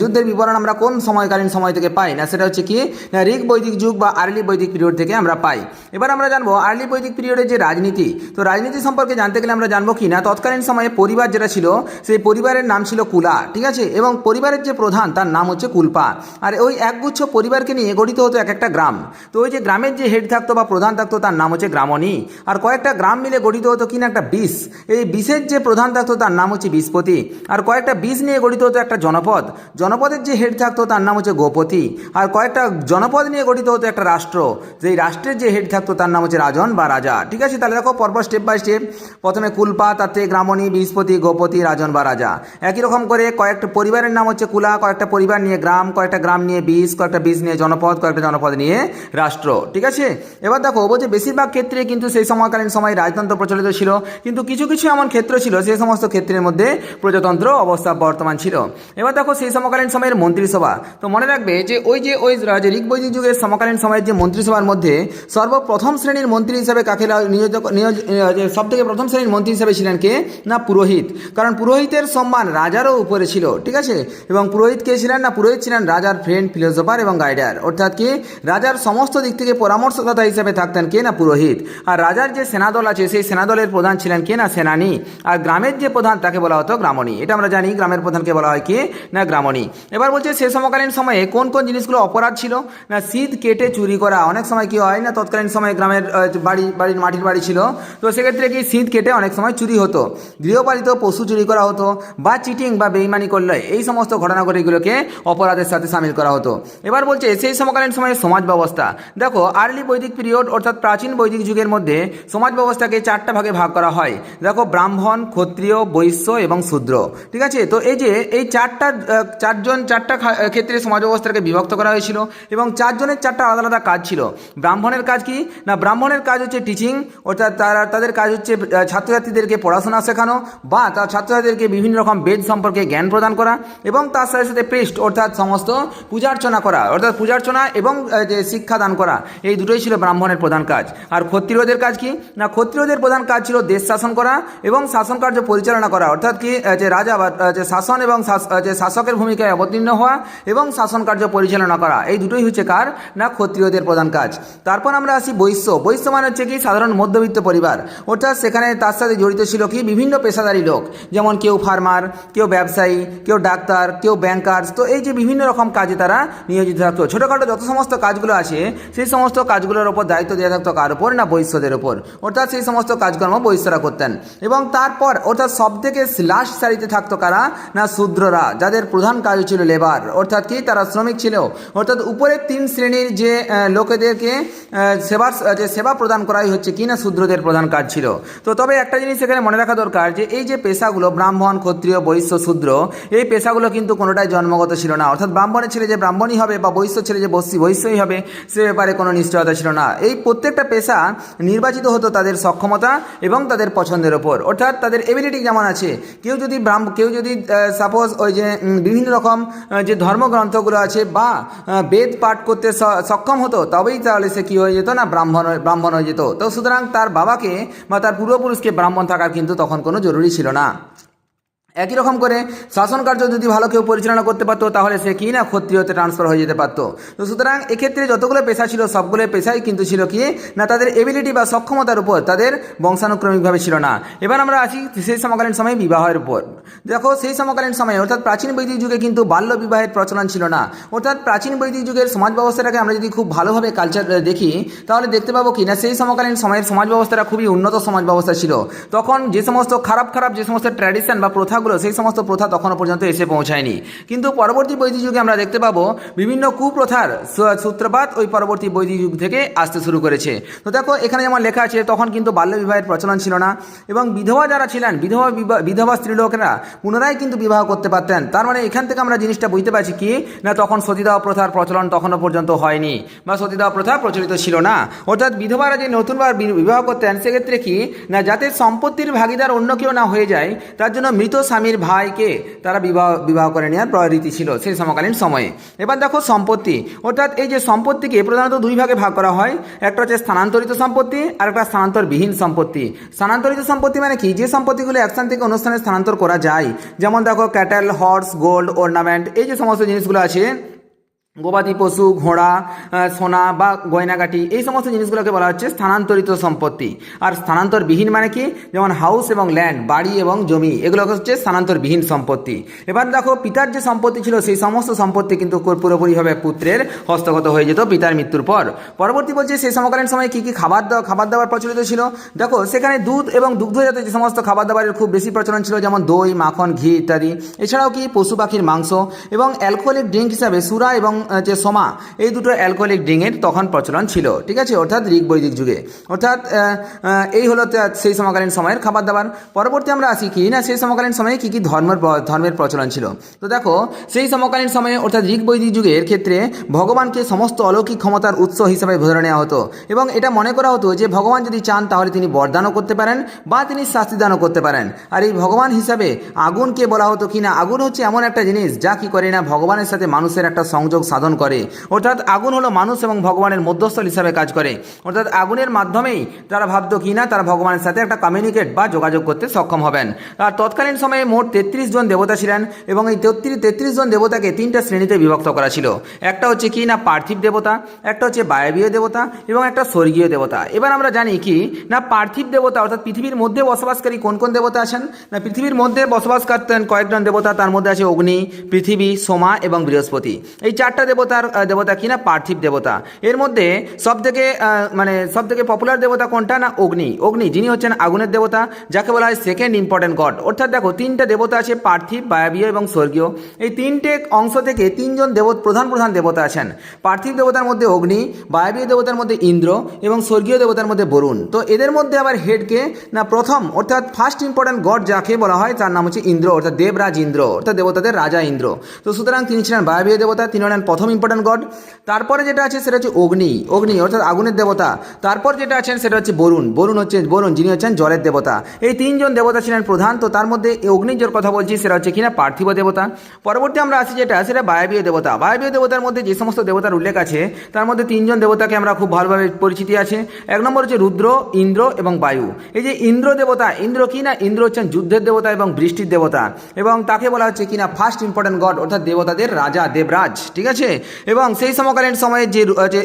যুদ্ধের বিবরণ আমরা কোন সময়কালীন সময় থেকে পাই? না, সেটা হচ্ছে কি? না, ঋগ বৈদিক যুগ বা আর্লি বৈদিক পিরিয়ড থেকে আমরা পাই। এবার আমরা জানব, আর্লি বৈদিক পিরিয়ডের যে রাজনীতি, তো রাজনীতি সম্পর্কে জানতে গেলে আমরা জানব কি? না, তৎকালীন সময়ে পরিবার যেটা ছিল, সেই পরিবারের নাম ছিল কুলা, ঠিক আছে? এবং পরিবারের যে প্রধান, তার নাম হচ্ছে কুলপা। আর ওই একগুচ্ছ পরিবারকে নিয়ে গঠিত হতো এক একটা গ্রাম। তো ওই যে গ্রামের যে হেড থাকতো বা প্রধান থাকতো তার নাম হচ্ছে গ্রামণী। আর কয়েকটা গ্রাম মিলে গঠিত হতো কিনা একটা বিষ। এই বিষের যে প্রধান থাকতো তার নাম হচ্ছে বিষপতি। আর কয়েকটা বিষ নিয়ে গঠিত হতো একটা জনপদ। জনপদের যে হেড থাকতো তার নাম হচ্ছে গোপতি। আর কয়েকটা জনপদ নিয়ে গঠিত হতো একটা রাষ্ট্র। যেই রাষ্ট্রের যে হেড থাকতো তার নাম হচ্ছে রাজন বা রাজা। ঠিক আছে? তাহলে দেখো পরপর স্টেপ বাই স্টেপ প্রথমে কুলপা তাতে গ্রামণী বৃহস্পতি গোপতি, রাজন বা রাজা। একই রকম করে কয়েকটা পরিবারের নাম হচ্ছে কুলা, কয়েকটা পরিবার নিয়ে গ্রাম, কয়েকটা গ্রাম নিয়ে বিষ, কয়েকটা বিষ নিয়ে জনপদ, কয়েকটা জনপদ নিয়ে রাষ্ট্র, ঠিক আছে? এবার দেখো, বলছে বেশিরভাগ ক্ষেত্রে কিন্তু সেই সময়কালীন সময় রাজতন্ত্র প্রচলিত ছিল, কিন্তু কিছু কিছু এমন ক্ষেত্র ছিল, সেই সমস্ত ক্ষেত্রের মধ্যে প্রজাতন্ত্র অবস্থা বর্তমান ছিল। এবার দেখো, সেই সমকালীন সময়ের মন্ত্রিসভা। তো মনে রাখবে যে ওই যে ওই ঋগ বৈদিক যুগের সমকালীন সময়ের যে মন্ত্রিসভার মধ্যে সর্বপ্রথম শ্রেণির মন্ত্রী হিসেবে কাকে নিয়োজিত নিয়োজ সব থেকে প্রথম শ্রেণির মন্ত্রী হিসেবে ছিলেন কে? না, পুরোহিত। কারণ পুরোহিতের সম্মান রাজারও উপরে ছিল, ঠিক আছে? এবং পুরোহিত কে ছিলেন? না, পুরোহিত ছিলেন রাজার ফ্রেন্ড ফিলোসোফার এবং গাইডার অর্থাৎ কি? রাজার সমস্ত দিক থেকে পরামর্শদাতা হিসেবে থাকতেন কে না পুরোহিত? আর রাজার যে সেনাদল আছে, সেই সেনাদলের প্রধান ছিলেন কে না সেনানী? আর গ্রামের যে প্রধান, তাকে বলা হতো গ্রামণী। এটা আমরা জানি, গ্রামের প্রধানকে বলা হয় কে না গ্রামণী। এবার বলছে, সে সমকালীন সময়ে কোন কোন জিনিসগুলো অপরাধ ছিল? না, শীত কেটে চুরি করা। অনেক সময় কি হয় না, তৎকালীন সময়ে গ্রামের বাড়ি, বাড়ির মাটির বাড়ি ছিল। তো সেক্ষেত্রে কি শীত কেটে অনেক সময় চুরি হতো? গৃহপালিত পশু চুরি করা হতো বা চিটিং বা বেইমানি করলে, এই সমস্ত ঘটনাগুলিগুলোকে অপরাধের সাথে সামিল করা হতো। এবার বলছে, সেই সমকালীন সময়ে সমাজ ব্যবস্থা। দেখো আর্লি বৈদিক পিরিয়ড অর্থাৎ প্রাচীন বৈদিক যুগের মধ্যে সমাজ ব্যবস্থাকে চারটা ভাগে ভাগ করা হয়। দেখো, ব্রাহ্মণ, ক্ষত্রিয়, বৈশ্য এবং শূদ্র। ঠিক আছে? তো এই যে, এই চারটা চারজন, চারটা ক্ষেত্রে সমাজ ব্যবস্থাকে বিভক্ত করা হয়েছিল এবং চারজনের চারটা আলাদা আলাদা কাজ ছিল। ব্রাহ্মণের কাজ কি? না, ব্রাহ্মণের কাজ হচ্ছে টিচিং অর্থাৎ তারা, তাদের কাজ হচ্ছে ছাত্রছাত্রীদেরকে পড়াশোনা শেখানো বা তার ছাত্রছাত্রীদেরকে বিভিন্ন রকম বেদ সম্পর্কে জ্ঞান প্রদান করা এবং তার সাথে সাথে প্রেস্ট অর্থাৎ সমস্ত পূজার্চনা করা। অর্থাৎ পূজার্চনা এবং যে শিক্ষাদান করা, এই দুটোই ছিল ব্রাহ্মণের প্রধান কাজ। আর ক্ষত্রিয়দের কাজ কি? না, ক্ষত্রিয়দের প্রধান কাজ ছিল দেশ শাসন করা এবং শাসন কার্য পরিচালনা করা, অর্থাৎ কি যে রাজা বা যে শাসন এবং যে শাসকের ভূমিকায় অবতীর্ণ হওয়া এবং শাসন কার্য পরিচালনা করা, এই দুটোই হচ্ছে কার? না, ক্ষত্রিয়দের প্রধান কাজ। তারপর আমরা আসি বৈশ্য। বৈশ্য মানে হচ্ছে কি? সাধারণ মধ্যবিত্ত পরিবার। অর্থাৎ সেখানে তার সাথে জড়িত ছিল কি? বিভিন্ন পেশাদারী লোক। যেমন কেউ ফার্মার, কেউ ব্যবসায়ী, কেউ ডাক্তার, কেউ ব্যাংকার্স তো এই যে বিভিন্ন রকম কাজে তারা নিয়োজিত থাকতো। ছোটোখাটো যত সমস্ত কাজগুলো আছে, সেই সমস্ত কাজগুলোর ওপর দায়িত্ব দেওয়া থাকতো কার ওপর না বৈশ্যদের ওপর অর্থাৎ সেই সমস্ত কাজকর্ম বৈশ্যরা করতেন। এবং তারপর, অর্থাৎ সব থেকে লাস্ট সারিতে থাকতো কারা? না শূদ্ররা, যাদের প্রধান কাজ ছিল লেবার অর্থাৎ কি? তারা শ্রমিক ছিল। অর্থাৎ উপরের তিন শ্রেণির যে লোকেদেরকে সেবার যে সেবা প্রদান করাই হচ্ছে কি? না শূদ্রদের প্রধান কাজ ছিল। তো তবে একটা জিনিস এখানে মনে রাখা দরকার যে, এই যে পেশাগুলো, ব্রাহ্মণ, ক্ষত্রিয়, বৈশ্য, শূদ্র, এই পেশাগুলো কিন্তু কোনোটাই জন্মগত ছিল না। অর্থাৎ ব্রাহ্মণের ছেলে যে ব্রাহ্মণই হবে বা বৈশ্য ছেলে যে বৈশ্য বৈশ্যই হবে, সে ব্যাপারে কোনো নিশ্চয়তা ছিল না। এই প্রত্যেকটা পেশা নির্বাচিত হতো তাদের সক্ষমতা এবং তাদের পছন্দের ওপর। অর্থাৎ তাদের এবিলিটি যেমন আছে? কেউ যদি ব্রাহ্ম, কেউ যদি সাপোজ ওই যে বিভিন্ন রকম যে ধর্মগ্রন্থগুলো আছে বা বেদ পাঠ করতে সক্ষম হতো, তবেই তাহলে সে কী হয়ে যেত না? ব্রাহ্মণ ব্রাহ্মণ হয়ে যেত। তো সুতরাং তার বাবাকে বা তার পূর্বপুরুষকে ব্রাহ্মণ থাকার কিন্তু তখন কোনো জরুরি ছিল না। একই রকম করে শাসন কার্য যদি ভালো কেউ পরিচালনা করতে পারতো, তাহলে সে কি না ক্ষত্রিয়তে ট্রান্সফার হয়ে যেতে পারতো? তো সুতরাং এক্ষেত্রে যতগুলো পেশা ছিল সবগুলো পেশাই কিন্তু ছিল কি না তাদের এবিলিটি বা সক্ষমতার উপর তাদের বংশানুক্রমিকভাবে ছিল না। এবার আমরা আসি সেই সমকালীন সময়ে বিবাহের উপর। দেখো সেই সমকালীন সময়ে অর্থাৎ প্রাচীন বৈদিক যুগে কিন্তু বাল্য বিবাহের প্রচলন ছিল না। অর্থাৎ প্রাচীন বৈদিক যুগের সমাজ ব্যবস্থাটাকে আমরা যদি খুব ভালোভাবে কালচার দেখি, তাহলে দেখতে পাবো কি না সেই সমকালীন সময়ের সমাজ ব্যবস্থাটা খুবই উন্নত সমাজ ব্যবস্থা ছিল। তখন যে সমস্ত খারাপ খারাপ যে সমস্ত ট্র্যাডিশন বা প্রথাগুলো সেই সমস্ত প্রথা তখনও পর্যন্ত এসে পৌঁছায়নি। কিন্তু পরবর্তী বৈদিক যুগে আমরা দেখতে পাবো বিভিন্ন কুপ্রথার সূত্রপাত ওই পরবর্তী বৈদিক যুগ থেকে আসতে শুরু করেছে। তো দেখো, এখানে যেমন লেখা আছে, তখন কিন্তু বাল্য বিবাহের প্রচলন ছিল না এবং বিধবা যারা ছিলেন, বিধবা বিধবা স্ত্রীলোকেরা পুনরায় কিন্তু বিবাহ করতে পারতেন। তার মানে এখান থেকে আমরা জিনিসটা বুঝতে পারছি কি, না তখন সতীদাহ প্রথার প্রচলন তখনও পর্যন্ত হয়নি বা সতীদাহ প্রথা প্রচলিত ছিল না। অর্থাৎ বিধবারা যে নতুনবার বিবাহ করতেন, সেক্ষেত্রে কি, না যাতে সম্পত্তির ভাগিদার অন্য কেউ না হয়ে যায়, তার জন্য মৃত স্বামীর ভাইকে তারা বিবাহ বিবাহ করে নেওয়ার রীতি ছিল সেই সমকালীন সময়ে। এবার দেখো সম্পত্তি। অর্থাৎ এই যে সম্পত্তিকে প্রধানত দুই ভাগে ভাগ করা হয়। একটা হচ্ছে স্থানান্তরিত সম্পত্তি, আর একটা স্থানান্তরবিহীন সম্পত্তি। স্থানান্তরিত সম্পত্তি মানে কি? যে সম্পত্তিগুলো এক স্থান থেকে অনুষ্ঠানে স্থানে স্থানান্তর করা যায়, যেমন দেখো ক্যাটেল হর্স গোল্ড অর্নামেন্ট এই যে সমস্ত জিনিসগুলো আছে গবাদি পশু, ঘোড়া সোনা বা গয়নাগাটি, এই সমস্ত জিনিসগুলোকে বলা হচ্ছে স্থানান্তরিত সম্পত্তি। আর স্থানান্তরবিহীন মানে কি? যেমন হাউস এবং ল্যান্ড বাড়ি এবং জমি এগুলো হচ্ছে স্থানান্তরবিহীন সম্পত্তি। এবার দেখো, পিতার যে সম্পত্তি ছিল, সেই সমস্ত সম্পত্তি কিন্তু পুরোপুরিভাবে পুত্রের হস্তগত হয়ে যেত পিতার মৃত্যুর পর। পরবর্তী বলছে, সেই সমকালীন সময়ে কী কী খাবার দাওয়া খাবার দাবার প্রচলিত ছিল? দেখো, সেখানে দুধ এবং দুগ্ধজাত যে সমস্ত খাবার দাবারের খুব বেশি প্রচলন ছিল, যেমন দই, মাখন, ঘি ইত্যাদি। এছাড়াও কি? পশু পাখির মাংস এবং অ্যালকোহলিক ড্রিঙ্ক হিসাবে সুরা এবং যে সোমা, এই দুটো অ্যালকোহলিক ড্রিঙ্কের তখন প্রচলন ছিল, ঠিক আছে? অর্থাৎ ঋগ বৈদিক যুগে। অর্থাৎ এই হলো সেই সমকালীন সময়ের খাবার দাবার পরবর্তী আমরা আসি কি? না, সেই সমকালীন সময়ে কী কী ধর্মের ধর্মের প্রচলন ছিল? তো দেখো, সেই সমকালীন সময়ে, অর্থাৎ ঋগ বৈদিক যুগের ক্ষেত্রে ভগবানকে সমস্ত অলৌকিক ক্ষমতার উৎস হিসাবে ধরে নেওয়া হতো। এবং এটা মনে করা হতো যে, ভগবান যদি চান, তাহলে তিনি বরদানও করতে পারেন বা তিনি শাস্তিদানও করতে পারেন। আর এই ভগবান হিসাবে আগুনকে বলা হতো কি না? আগুন হচ্ছে এমন একটা জিনিস, যা কি করে না, ভগবানের সাথে মানুষের একটা সংযোগ সাধন করে। অর্থাৎ আগুন হলো মানুষ এবং ভগবানের মধ্যস্থল হিসাবে কাজ করে। অর্থাৎ আগুনের মাধ্যমেই তারা ভাবতো কি না, তারা ভগবানের সাথে একটা কমিউনিকেট বা যোগাযোগ করতে সক্ষম হবেন। আর তৎকালীন সময়ে মোট তেত্রিশ জন দেবতা ছিলেন এবং এই তেত্রিশ তেত্রিশ জন দেবতাকে তিনটা শ্রেণীতে বিভক্ত করা ছিল। একটা হচ্ছে কি না পার্থিব দেবতা, একটা হচ্ছে বায়বীয় দেবতা এবং একটা স্বর্গীয় দেবতা। এবার আমরা জানি কি না পার্থিব দেবতা, অর্থাৎ পৃথিবীর মধ্যে বসবাসকারী কোন কোন দেবতা আছেন? না, পৃথিবীর মধ্যে বসবাস করতেন কয়েকজন দেবতা, তার মধ্যে আছে অগ্নি, পৃথিবী, সোমা এবং বৃহস্পতি। এই চারটা দেবতার দেবতা কি না? পার্থিব দেবতা। এর মধ্যে সব থেকে মানে সব থেকে পপুলার দেবতা কোনটা না অগ্নি? অগ্নি, যিনি হচ্ছেন আগুনের দেবতা, যাকে বলা হয় সেকেন্ড ইম্পর্টেন্ট গড অর্থাৎ দেখো, তিনটা দেবতা আছে, পার্থিব, বায়বীয় এবং স্বর্গীয়। এই তিনটে অংশ থেকে তিনজন দেবত, প্রধান প্রধান দেবতা আছেন। পার্থিব দেবতার মধ্যে অগ্নি, বায়বীয় দেবতার মধ্যে ইন্দ্র এবং স্বর্গীয় দেবতার মধ্যে বরুণ। তো এদের মধ্যে আবার হেডকে না প্রথম, অর্থাৎ ফার্স্ট ইম্পর্টেন্ট গড যাকে বলা হয়, তার নাম হচ্ছে ইন্দ্র, অর্থাৎ দেবরাজ ইন্দ্র, অর্থাৎ দেবতাদের রাজা ইন্দ্র। তো সুতরাং তিনি ছিলেন বায়বীয় দেবতা, তিনি হলেন প্রথম ইম্পর্টেন্ট গড। তারপরে যেটা আছে সেটা হচ্ছে অগ্নি। অগ্নি, অর্থাৎ আগুনের দেবতা। তারপর যেটা আছেন সেটা হচ্ছে বরুণ। বরুণ হচ্ছে, বরুণ, যিনি হচ্ছেন জলের দেবতা। এই তিনজন দেবতা ছিলেন প্রধান, তো তার মধ্যে এই অগ্নির যে কথা বলছি, সেটা হচ্ছে কিনা পার্থিব দেবতা। পরবর্তী আমরা আসি যেটা, সেটা বায়বীয় দেবতা। বায়বীয় দেবতার মধ্যে যে সমস্ত দেবতার উল্লেখ আছে, তার মধ্যে তিনজন দেবতাকে আমরা খুব ভালোভাবে পরিচিতি আছে। এক নম্বর হচ্ছে রুদ্র, ইন্দ্র এবং বায়ু। এই যে ইন্দ্র দেবতা, ইন্দ্র কি না? ইন্দ্র হচ্ছেন যুদ্ধের দেবতা এবং বৃষ্টির দেবতা। এবং তাকে বলা হচ্ছে কিনা ফার্স্ট ইম্পর্টেন্ট গড অর্থাৎ দেবতাদের রাজা, দেবরাজ। ঠিক আছে? এবং সেই সমকালীন সময়ে যে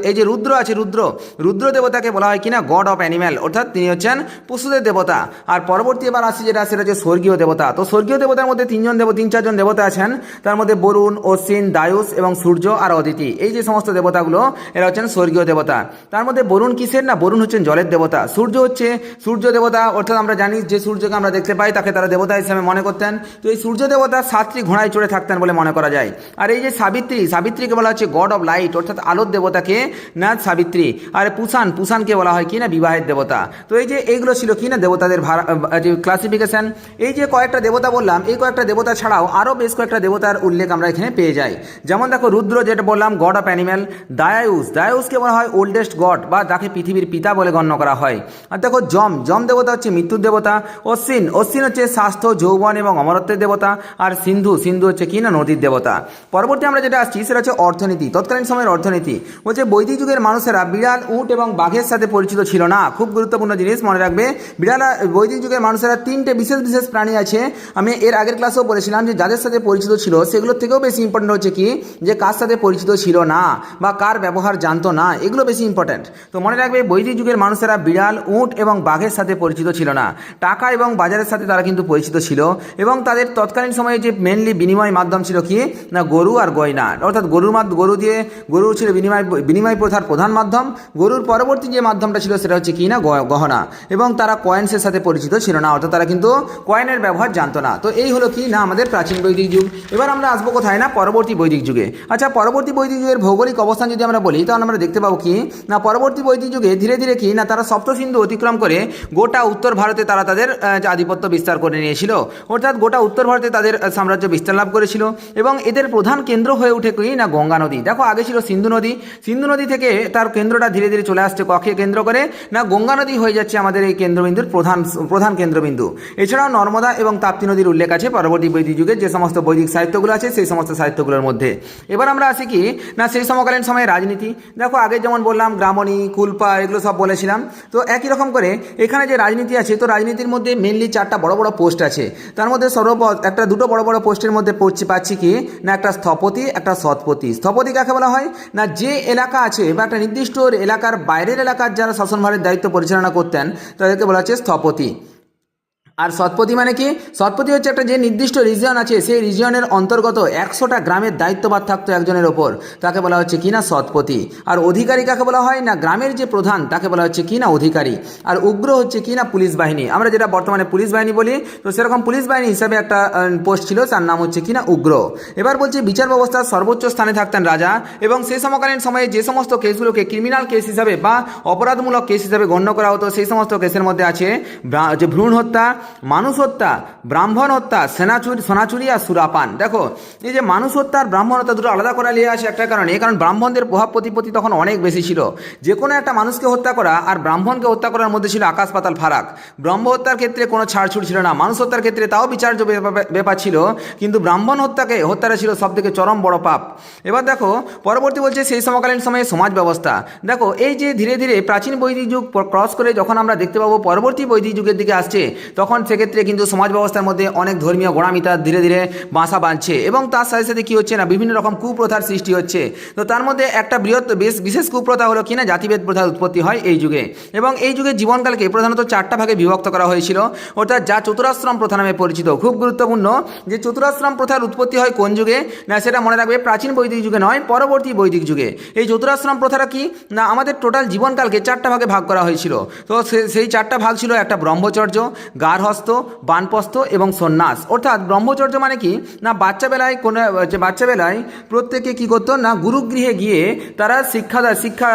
এই যে রুদ্র আছে, রুদ্র রুদ্র দেবতাকে বলা হয় কিনা? গড অফ অ্যানিম্যাল অর্থাৎ তিনি হচ্ছেন পশুদের দেবতা। আর পরবর্তী এবার আসি যেটা, সেটা হচ্ছে স্বর্গীয় দেবতা। তো স্বর্গীয় দেবতার মধ্যে তিনজন দেব তিন, চারজন দেবতা আছেন। তার মধ্যে বরুণ, অশ্বিন দায়ুষ এবং সূর্য আর অদিতি। এই যে সমস্ত দেবতাগুলো, এরা হচ্ছেন স্বর্গীয় দেবতা। তার মধ্যে বরুণ কিসের না? বরুণ হচ্ছেন জলের দেবতা। সূর্য হচ্ছে সূর্য দেবতা, অর্থাৎ আমরা জানি যে সূর্যকে আমরা দেখতে পাই, তাকে তারা দেবতা হিসেবে মনে করতেন। তো এই সূর্য দেবতা সাতটি ঘোড়ায় চড়ে থাকতেন বলে মনে করা যায়। আর এই যে সাবিত্রী সাবিত্রী সাবিত্রীকে বলা হচ্ছে? গড অফ লাইট অর্থাৎ আলোর দেবতাকে না সাবিত্রী। আর পুষান পুষানকে বলা হয় কি না? বিবাহের দেবতা। তো এই যে এইগুলো ছিল কি না দেবতাদের যে ক্লাসিফিকেশন এই যে কয়েকটা দেবতা বললাম, এই কয়েকটা দেবতা ছাড়াও আরও বেশ কয়েকটা দেবতার উল্লেখ আমরা এখানে পেয়ে যাই। যেমন দেখো রুদ্র যেটা বললাম গড অফ অ্যানিম্যাল দায়ায়ুস দায়ায়ুসকে বলা হয় ওল্ডেস্ট গড বা যাকে পৃথিবীর পিতা বলে গণ্য করা হয়। আর দেখো যম যম দেবতা হচ্ছে মৃত্যুর দেবতা। অশ্বিন অশ্বিন হচ্ছে স্বাস্থ্য, যৌবন এবং অমরত্বের দেবতা। আর সিন্ধু সিন্ধু হচ্ছে কি না? নদীর দেবতা। পরবর্তী আমরা যেটা আসছি, সেটা হচ্ছে অর্থনীতি, তৎকালীন সময়ের অর্থনীতি। বলছে, বৈদিক যুগের মানুষেরা বিড়াল, উট এবং বাঘের সাথে পরিচিত ছিল না। খুব গুরুত্বপূর্ণ জিনিস মনে রাখবে। বিড়াল, বৈদিক যুগের মানুষেরা তিনটে বিশেষ বিশেষ প্রাণী আছে। আমি এর আগের ক্লাসেও বলেছিলাম যে, যাদের সাথে পরিচিত ছিল, সেগুলোর থেকেও বেশি ইম্পর্টেন্ট হচ্ছে কি? যে, কার সাথে পরিচিত ছিল না বা কার ব্যবহার জানতো না, এগুলো বেশি ইম্পর্টেন্ট তো মনে রাখবে, বৈদিক যুগের মানুষেরা বিড়াল, উট এবং বাঘের সাথে পরিচিত ছিল না। টাকা এবং বাজারের সাথে তারা কিন্তু পরিচিত ছিল। এবং তাদের তৎকালীন সময়ে যে মেনলি বিনিময় মাধ্যম ছিল কি? না, গরু আর গয়না। অর্থাৎ গরুর গরু দিয়ে গরু ছিল বিনিময় বিনিময় প্রথার প্রধান মাধ্যম। গরুর পরবর্তী যে মাধ্যমটা ছিল সেটা হচ্ছে কি না গহনা। এবং তারা কয়েন্সের সাথে পরিচিত ছিল না, অর্থাৎ তারা কিন্তু কয়েনের ব্যবহার জানতো না। তো এই হলো কি না আমাদের প্রাচীন বৈদিক যুগ। এবার আমরা আসব কোথায় না? পরবর্তী বৈদিক যুগে। আচ্ছা পরবর্তী বৈদিক যুগের ভৌগোলিক অবস্থান যদি আমরা বলি, তাহলে আমরা দেখতে পাবো কি? না, পরবর্তী বৈদিক যুগে ধীরে ধীরে কি? না, তারা সপ্ত সিন্ধু অতিক্রম করে গোটা উত্তর ভারতে তারা তাদের আধিপত্য বিস্তার করে নিয়েছিল। অর্থাৎ গোটা উত্তর ভারতে তাদের সাম্রাজ্য বিস্তার লাভ করেছিল। এবং এদের প্রধান কেন্দ্র হয়ে উঠে কি? না গঙ্গা নদী। দেখো, আগে ছিল সিন্ধু নদী। সিন্ধু নদী থেকে তার কেন্দ্রটা ধীরে ধীরে চলে আসছে ককে কেন্দ্র করে। না, গঙ্গা নদী হয়ে যাচ্ছে আমাদের এই কেন্দ্রবিন্দুর প্রধান প্রধান কেন্দ্রবিন্দু। এছাড়াও নর্মদা এবং তাপ্তি নদীর উল্লেখ আছে পরবর্তী বৈদিক যুগে। যে সমস্ত বৈদিক সাহিত্যগুলো আছে, সেই সমস্ত সাহিত্যগুলোর মধ্যে। এবার আমরা আসি কি? না, সেই সমকালীন সময়ে রাজনীতি। দেখো, আগে যেমন বললাম, গ্রামণী, কুলপা, এগুলো সব বলেছিলাম। তো একই রকম করে এখানে যে রাজনীতি আছে, তো রাজনীতির মধ্যে মেনলি চারটা বড় বড় পোস্ট আছে। তার মধ্যে সর্ব একটা দুটো বড় বড় পোস্টের মধ্যে পড়ছি, পাচ্ছি কি? না, একটা স্থপতি, একটা সৎপতি। স্থপতি। স্থপতি কাকে বলা হয়? না, যে এলাকা আছে বা একটা নির্দিষ্ট এলাকার বাইরের এলাকার যারা শাসনভারের দায়িত্ব পরিচালনা করতেন, তাদেরকে বলা হচ্ছে স্থপতি। আর সৎপতি মানে কি? সৎপতি হচ্ছে একটা যে নির্দিষ্ট রিজিয়ন আছে, সেই রিজিয়নের অন্তর্গত একশোটা গ্রামের দায়িত্বভার থাকতো একজনের ওপর। তাকে বলা হচ্ছে কি না? সৎপতি আর অধিকারী কাকে বলা হয় না? গ্রামের যে প্রধান, তাকে বলা হচ্ছে কি না? অধিকারী। আর উগ্র হচ্ছে কি না? পুলিশ বাহিনী। আমরা যেটা বর্তমানে পুলিশ বাহিনী বলি, তো সেরকম পুলিশ বাহিনী হিসাবে একটা পোস্ট ছিল তার নাম হচ্ছে কি না? উগ্র। এবার বলছি বিচার ব্যবস্থার সর্বোচ্চ স্থানে থাকতেন রাজা এবং সেই সমকালীন সময়ে যে সমস্ত কেসগুলোকে ক্রিমিনাল কেস হিসাবে বা অপরাধমূলক কেস হিসাবে গণ্য করা হতো, সেই সমস্ত কেসের মধ্যে আছে যে ভ্রূণ হত্যা মানুষ হত্যা ব্রাহ্মণ হত্যা সেনাচুরি, সোনাচুরি আর সুরাপান। দেখো, এই যে মানুষ হত্যা আর ব্রাহ্মণ হত্যা দুটো আলাদা করে নিয়ে আসে একটা কারণে কারণ ব্রাহ্মণদের প্রভাব প্রতিপত্তি তখন অনেক বেশি ছিল। যে কোনো একটা মানুষকে হত্যা করা আর ব্রাহ্মণকে হত্যা করার মধ্যে ছিল আকাশ, পাতাল, ফারাক। ব্রহ্ম হত্যার ক্ষেত্রে কোনো ছাড়ছুড় ছিল না মানুষ হত্যার ক্ষেত্রে তাও বিচার্য ব্যাপার ছিল, কিন্তু ব্রাহ্মণ হত্যাকে হত্যাটা ছিল সব থেকে চরম বড় পাপ। এবার দেখো, পরবর্তী বলছে সেই সমকালীন সময়ে সমাজ ব্যবস্থা। দেখো, এই যে ধীরে ধীরে প্রাচীন বৈদিক যুগ ক্রস করে যখন আমরা দেখতে পাবো, পরবর্তী বৈদিক যুগের দিকে আসছে, তখন সেক্ষেত্রে কিন্তু সমাজ ব্যবস্থার মধ্যে অনেক ধর্মীয় গোড়ামিতা ধীরে ধীরে বাসা বাঁধছে এবং তার সাথে সাথে কী হচ্ছে না, বিভিন্ন রকম কুপ্রথার সৃষ্টি হচ্ছে। তো তার মধ্যে একটা বৃহৎ বেশ বিশেষ কুপ্রথা হলো কিনা জাতিভেদ প্রথার উৎপত্তি হয় এই যুগে। এবং এই যুগে জীবনকালকে প্রধানত চারটা ভাগে বিভক্ত করা হয়েছিল। অর্থাৎ যা চতুরাশ্রম প্রথা নামে পরিচিত। খুব গুরুত্বপূর্ণ যে চতুরাশ্রম প্রথার উৎপত্তি হয় কোন যুগে? না, সেটা মনে রাখবে প্রাচীন বৈদিক যুগে নয়, পরবর্তী বৈদিক যুগে। এই চতুরাশ্রম প্রথাটা কি? না, আমাদের টোটাল জীবনকালকে চারটা ভাগে ভাগ করা হয়েছিল। তো সেই চারটা ভাগ ছিল একটা ব্রহ্মচর্য গার্হস্থ বানপস্থ এবং সন্ন্যাস। অর্থাৎ ব্রহ্মচর্য মানে কি? না, বাচ্চাবেলায় কোনো বাচ্চাবেলায় প্রত্যেকে কি করতো? না, গুরুগৃহে গিয়ে তারা শিক্ষা শিক্ষা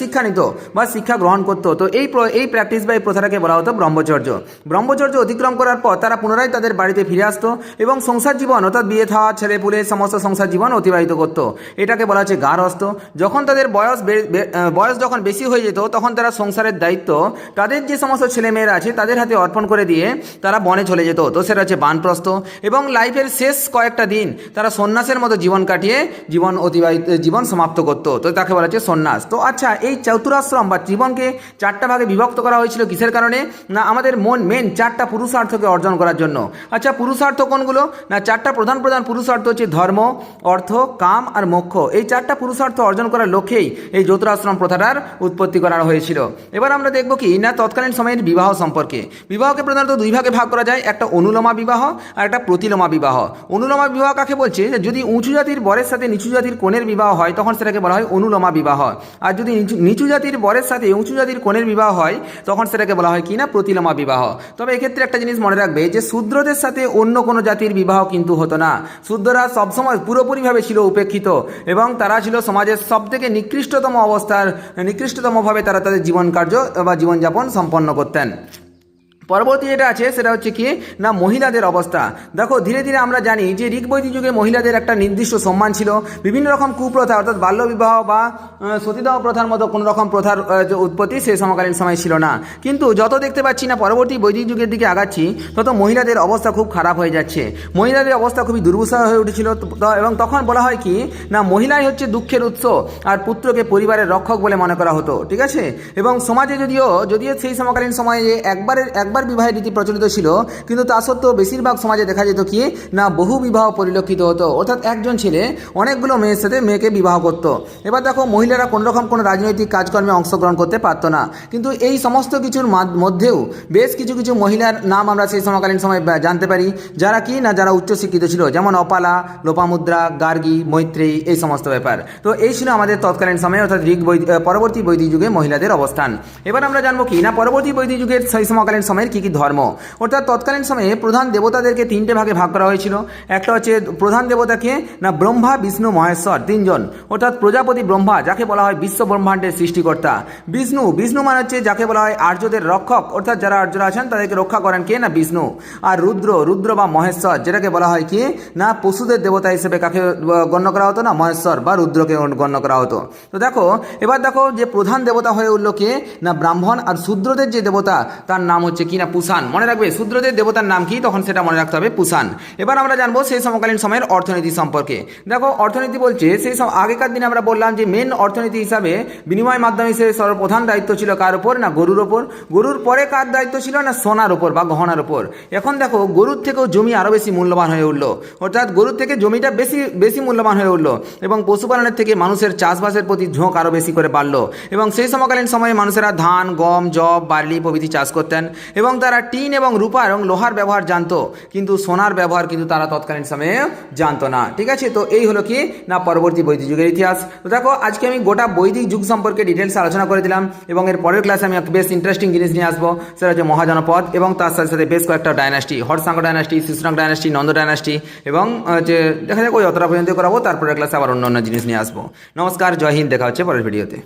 শিক্ষা নিত বা শিক্ষা গ্রহণ করতো। তো এই এই প্র্যাকটিস বা এই প্রথাটাকে বলা হতো ব্রহ্মচর্য। ব্রহ্মচর্য অতিক্রম করার পর তারা পুনরায় তাদের বাড়িতে ফিরে আসতো এবং সংসার জীবন, অর্থাৎ বিয়ে থাওয়া, ছেলে পুলে সমস্ত সংসার জীবন অতিবাহিত করতো। এটাকে বলা হচ্ছে গার্হস্থ। যখন তাদের বয়স বয়স যখন বেশি হয়ে যেত, তখন তারা সংসারের দায়িত্ব তাদের যে সমস্ত ছেলেমেয়েরা আছে, তাদের হাতে অর্পণ করে দিয়ে তারা বনে চলে যেত। তো সেটা হচ্ছে বানপ্রস্থ। এবং লাইফের শেষ কয়েকটা দিন তারা সন্ন্যাসের মতো জীবন কাটিয়ে জীবন অতিবাহিত, জীবন সমাপ্ত করতো। তো তাকে বলা হচ্ছে সন্ন্যাস। তো আচ্ছা এই চতুরাশ্রম বা জীবনকে চারটা ভাগে বিভক্ত করা হয়েছিল কিসের কারণে? না, আমাদের মন মেন চারটা পুরুষার্থকে অর্জন করার জন্য। আচ্ছা পুরুষার্থ কোনগুলো? না, চারটা প্রধান প্রধান পুরুষার্থ হচ্ছে ধর্ম, অর্থ, কাম আর মোক্ষ। এই চারটা পুরুষার্থ অর্জন করার লক্ষ্যেই এই জ্যোতিরাশ্রম প্রথাটার উৎপত্তি করা হয়েছিল। এবার আমরা দেখব কি? না, তৎকালীন সময়ের বিবাহ সম্পর্কে। বিবাহকে প্রধানত দুই ভাগে ভাগ করা যায়, একটা অনুলমা বিবাহ আর একটা প্রতিলমা বিবাহ। অনুলমা বিবাহ কাকে বলছে? যে যদি উঁচু জাতির বরের সাথে নিচু জাতির কনের বিবাহ হয়, তখন সেটাকে বলা হয় অনুলমা বিবাহ। আর যদি নিচু- জাতির বরের সাথে উঁচু জাতির কনের বিবাহ হয়, তখন সেটাকে বলা হয় কি না? প্রতিলমা বিবাহ। তবে এক্ষেত্রে একটা জিনিস মনে রাখবে যে শূদ্রদের সাথে অন্য কোনো জাতির বিবাহ কিন্তু হতো না। শূদ্ররা সবসময় পুরোপুরিভাবে ছিল উপেক্ষিত এবং তারা ছিল সমাজের সব থেকে নিকৃষ্টতম অবস্থার, নিকৃষ্টতমভাবে তারা তাদের জীবন কার্য বা জীবনযাপন সম্পন্ন করতেন। পরবর্তী যেটা আছে, সেটা হচ্ছে কি, না, মহিলাদের অবস্থা। দেখো, ধীরে ধীরে আমরা জানি যে ঋগবৈদিক যুগে মহিলাদের একটা নির্দিষ্ট সম্মান ছিল। বিভিন্ন রকম কুপ্রথা, অর্থাৎ বাল্যবিবাহ বা সতীদাহ প্রথার মতো কোনো রকম প্রথার উৎপত্তি সেই সমকালীন সময় ছিল না। কিন্তু যত দেখতে পাচ্ছি না, পরবর্তী বৈদিক যুগের দিকে আগাচ্ছি, তত মহিলাদের অবস্থা খুব খারাপ হয়ে যাচ্ছে। মহিলাদের অবস্থা খুবই দুর্বিষহ হয়ে উঠেছিল। এবং তখন বলা হয় কি, না, মহিলাই হচ্ছে দুঃখের উৎস আর পুত্রকে পরিবারের রক্ষক বলে মনে করা হতো। ঠিক আছে? এবং সমাজে যদিও যদিও সেই সমকালীন সময়ে একবারের একবার বিবাহের রীতি প্রচলিত ছিল, কিন্তু তা সত্ত্বেও বেশিরভাগ সমাজে দেখা যেত কি, না বহু বিবাহ পরিলক্ষিত হতো। অর্থাৎ একজন ছেলে অনেকগুলো মেয়ের সাথে মেয়েকে বিবাহ করত। এবার দেখো, মহিলারা কোনোরকম কোনো রাজনৈতিক কাজকর্মে অংশগ্রহণ করতে পারতো না। কিন্তু এই সমস্ত কিছুর মধ্যেও বেশ কিছু কিছু মহিলার নাম আমরা সেই সমকালীন সময় জানতে পারি, যারা কি না যারা উচ্চশিক্ষিত ছিল, যেমন অপালা, লোপামুদ্রা, গার্গী, মৈত্রেয়ী, এই সমস্ত ব্যাপার। তো এই ছিল আমাদের তৎকালীন সময়ে, অর্থাৎ ঋগ বৈ- পরবর্তী বৈদিক যুগে মহিলাদের অবস্থান। এবার আমরা জানব কি, না পরবর্তী বৈদিক যুগের সেই সমকালীন সময়ের কি কি ধর্ম? অর্থাৎ তৎকালীন সময়ে প্রধান দেবতাদেরকে তিনটে ভাগে ভাগ করা হয়েছিল। একটা হচ্ছে প্রধান দেবতাকে না, ব্রহ্মা, বিষ্ণু, মহেশ্বর, তিনজন। অর্থাৎ প্রজাপতি ব্রহ্মা, যাকে বলা হয় বিশ্ব ব্রহ্মাণ্ডের সৃষ্টিকর্তা। বিষ্ণু বিষ্ণু মানে হচ্ছে যাকে বলা হয় আর্যদের রক্ষক। অর্থাৎ যারা আর্যরা আছেন, তাদেরকে রক্ষা করেন কে? না, বিষ্ণু। আর রুদ্র রুদ্র বা মহেশ্বর, যেটাকে বলা হয় কি? না, পশুদের দেবতা হিসেবে কাকে গণ্য করা হতো? না, মহেশ্বর বা রুদ্রকে গণ্য করা হতো। তো দেখো, এবার দেখো যে প্রধান দেবতা হয়ে উঠল কে? না, ব্রাহ্মণ। আর শূদ্রদের যে দেবতা, তার নাম হচ্ছে কি না পুষান? মনে রাখবে, শূদ্রদের দেবতার নাম কি? তখন সেটা মনে রাখতে হবে, পুষান। এবার আমরা জানব সেই সমকালীন সময়ের অর্থনীতি সম্পর্কে। দেখো, অর্থনীতি বলছে, সেই সব আগেকার দিনে আমরা বললাম যে মেন অর্থনীতি হিসাবে বিনিময় মাধ্যম হিসেবে সর্বপ্রধান দায়িত্ব ছিল কার উপর? না, গরুর ওপর গরুর পরে কার দায়িত্ব ছিল? না, সোনার উপর বা গহনার উপর। এখন দেখো, গরুর থেকেও জমি আরও বেশি মূল্যবান হয়ে উঠল। অর্থাৎ গরুর থেকে জমিটা বেশি বেশি মূল্যবান হয়ে উঠল এবং পশুপালনের থেকে মানুষের চাষবাসের প্রতি ঝোঁক আরও বেশি করে বাড়লো। এবং সেই সমকালীন সময়ে মানুষেরা ধান, গম জব বার্লি প্রভৃতি চাষ করতেন। এবং তারা টিন এবং রূপা এবং লোহার ব্যবহার জানতো, কিন্তু সোনার ব্যবহার কিন্তু তারা তৎকালীন সময়ে জানতো না। ঠিক আছে? তো এই হলো কি? না, পরবর্তী বৈদিক যুগের ইতিহাস। তো দেখো, আজকে আমি গোটা বৈদিক যুগ সম্পর্কে ডিটেলস আলোচনা করে দিলাম এবং এর পরের ক্লাসে আমি বেশ ইন্টারেস্টিং জিনিস নিয়ে আসব। সেটা হচ্ছে মহাজনপদ এবং তার সাথে সাথে বেশ কয়েকটা ডায়নাস্টি হরসাঙ্গ ডায়নাস্টি শিশুনাগ ডায়নাস্টি নন্দ ডায়নাস্টি এবং যে দেখা যাক ওই অতটা পর্যন্ত করাবো, তারপরের ক্লাসে আবার অন্য অন্য জিনিস নিয়ে আসব। নমস্কার, জয় হিন্দ, দেখা হচ্ছে পরের ভিডিওতে